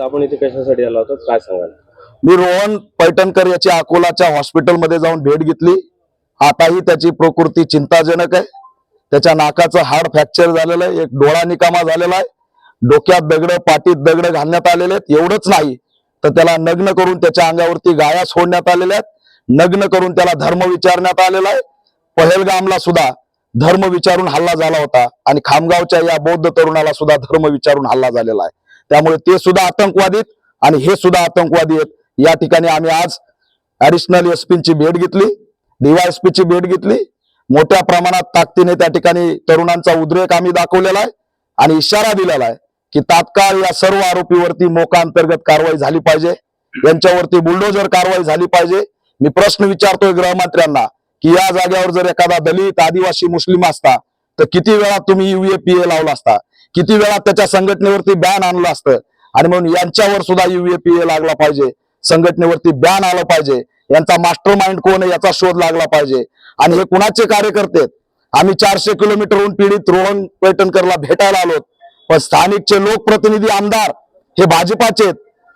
आपण इथे कशासाठी आलो होतो काय सांगाल? मी रोहन पैठणकर याची अकोलाच्या हॉस्पिटलमध्ये जाऊन भेट घेतली. आताही त्याची प्रकृती चिंताजनक आहे. त्याच्या नाकाचं हाड फ्रॅक्चर झालेलं आहे. एक डोळा निकामा झालेला आहे. डोक्यात दगड पाटीत दगड घालण्यात आलेले आहेत. एवढंच नाही तर त्याला नग्न करून त्याच्या अंगावरती गाया सोडण्यात आलेल्या आहेत. नग्न करून त्याला धर्म विचारण्यात आलेला आहे. पहलगामला सुद्धा धर्म विचारून हल्ला झाला होता आणि खामगावच्या या बौद्ध तरुणाला सुद्धा धर्म विचारून हल्ला झालेला आहे. त्यामुळे ते सुद्धा आतंकवादीत आणि हे सुद्धा आतंकवादी आहेत. या ठिकाणी आम्ही आज ऍडिशनल एसपीची भेट घेतली डीवायएसपीची भेट घेतली. मोठ्या प्रमाणात ताकदीने त्या ठिकाणी तरुणांचा उद्रेक आम्ही दाखवलेला आहे आणि इशारा दिलेला आहे की तात्काळ या सर्व आरोपीवरती मोका अंतर्गत कारवाई झाली पाहिजे. यांच्यावरती बुलडोजर कारवाई झाली पाहिजे. मी प्रश्न विचारतोय गृहमंत्र्यांना की या जागेवर जर एखादा दलित आदिवासी मुस्लिम असता तर किती वेळा तुम्ही युएपीए लावला असता? किती वेळा त्याच्या संघटनेवरती बॅन आणलं असतं? आणि म्हणून यांच्यावर सुद्धा युएपीए लागला पाहिजे. संघटनेवरती बॅन आलं पाहिजे. यांचा मास्टर माइंड कोण आहे याचा शोध लागला पाहिजे. आणि हे कुणाचे कार्यकर्ते आम्ही चारशे किलोमीटरहून पीडित रोहन पैठणकरला भेटायला आलो पण स्थानिकचे लोकप्रतिनिधी आमदार हे भाजपाचे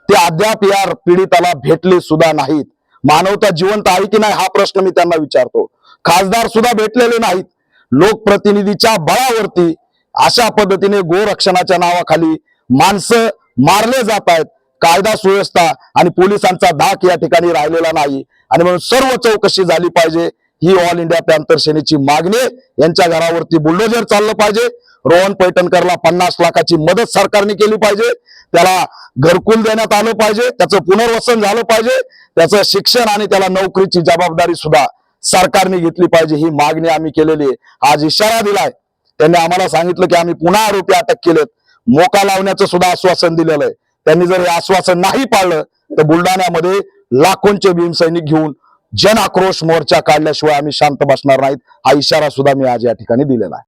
ते अद्याप या पीडिताला भेटले सुद्धा नाहीत. मानवता जिवंत आहे की नाही हा प्रश्न मी त्यांना विचारतो. खासदार सुद्धा भेटलेले नाहीत. लोकप्रतिनिधीच्या बळावरती अशा पद्धतीने गोरक्षणाच्या नावाखाली माणसं मारले जात आहेत. कायदा सुव्यवस्था आणि पोलिसांचा धाक या ठिकाणी राहिलेला नाही. आणि म्हणून सर्व चौकशी झाली पाहिजे. ही ऑल इंडिया पॅन्थर सेनेची मागणी यांच्या घरावरती बुलडोजर चाललं पाहिजे. रोहन पैठणकरला पन्नास लाखाची मदत सरकारने केली पाहिजे. त्याला घरकुल देण्यात आलं पाहिजे. त्याचं पुनर्वसन झालं पाहिजे. त्याचं शिक्षण आणि त्याला नोकरीची जबाबदारी सुद्धा सरकारने घेतली पाहिजे. ही मागणी आम्ही केलेली आहे. आज इशारा दिलाय. त्यांनी आम्हाला सांगितलं की आम्ही पुन्हा आरोपी अटक केलेत. मोका लावण्याचं सुद्धा आश्वासन दिलेलं आहे त्यांनी जर हे आश्वासन नाही पाळलं तर बुलढाण्यामध्ये लाखोंचे भीमसैनिक घेऊन जन आक्रोश मोर्चा काढल्याशिवाय आम्ही शांत बसणार नाहीत. हा इशारा सुद्धा मी आज या ठिकाणी दिलेला आहे.